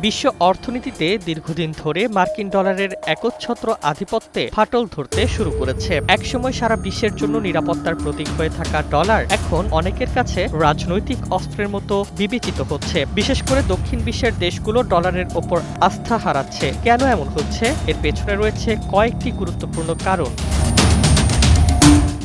বিশ্ব অর্থনীতিতে দীর্ঘদিন ধরে মার্কিন ডলারের একচ্ছত্র আধিপত্যে ফাটল ধরতে শুরু করেছে। একসময় সারা বিশ্বের জন্য নিরাপত্তার প্রতীক হয়ে থাকা ডলার এখন অনেকের কাছে রাজনৈতিক অস্ত্রের মতো বিবেচিত হচ্ছে। বিশেষ করে দক্ষিণ বিশ্বের দেশগুলো ডলারের ওপর আস্থা হারাচ্ছে। কেন এমন হচ্ছে? এর পেছনে রয়েছে কয়েকটি গুরুত্বপূর্ণ কারণ।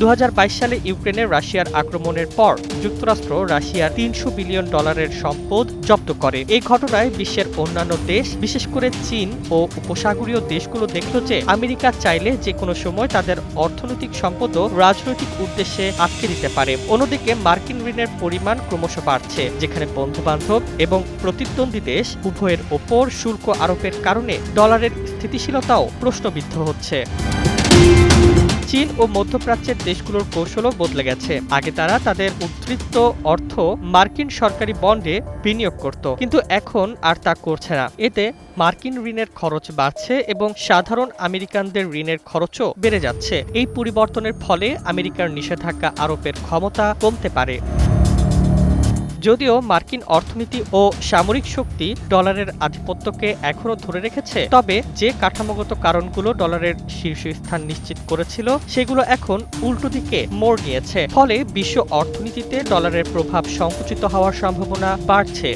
দু হাজার বাইশ সালে ইউক্রেনে রাশিয়ার আক্রমণের পর যুক্তরাষ্ট্র রাশিয়ার তিনশো বিলিয়ন ডলারের সম্পদ জব্দ করে। এই ঘটনায় বিশ্বের অন্যান্য দেশ, বিশেষ করে চীন ও উপসাগরীয় দেশগুলো দেখল যে আমেরিকা চাইলে যে কোনো সময় তাদের অর্থনৈতিক সম্পদও রাজনৈতিক উদ্দেশ্যে আটকে দিতে পারে। অন্যদিকে মার্কিন ঋণের পরিমাণ ক্রমশ বাড়ছে, যেখানে বন্ধুবান্ধব এবং প্রতিদ্বন্দ্বী দেশ উভয়ের ওপর শুল্ক আরোপের কারণে ডলারের স্থিতিশীলতাও প্রশ্নবিদ্ধ হচ্ছে। চীন ও মধ্যপ্রাচ্যের দেশগুলোর কৌশলও বদলে গেছে। আগে তারা তাদের উদ্ধৃত্ত অর্থ মার্কিন সরকারি বন্ডে বিনিয়োগ করত, কিন্তু এখন আর তা করছে না। এতে মার্কিন ঋণের খরচ বাড়ছে এবং সাধারণ আমেরিকানদের ঋণের খরচও বেড়ে যাচ্ছে। এই পরিবর্তনের ফলে আমেরিকার নিষেধাজ্ঞা আরোপের ক্ষমতা কমতে পারে। যদিও মার্কিন অর্থনীতি ও সামরিক শক্তি ডলারের আধিপত্যকে এখনও ধরে রেখেছে, তবে যে কাঠামোগত কারণগুলো ডলারের শীর্ষস্থান নিশ্চিত করেছিল, সেগুলো এখন উল্টো দিকে মোড় নিয়েছে। ফলে বিশ্ব অর্থনীতিতে ডলারের প্রভাব সংকুচিত হওয়ার সম্ভাবনা বাড়ছে।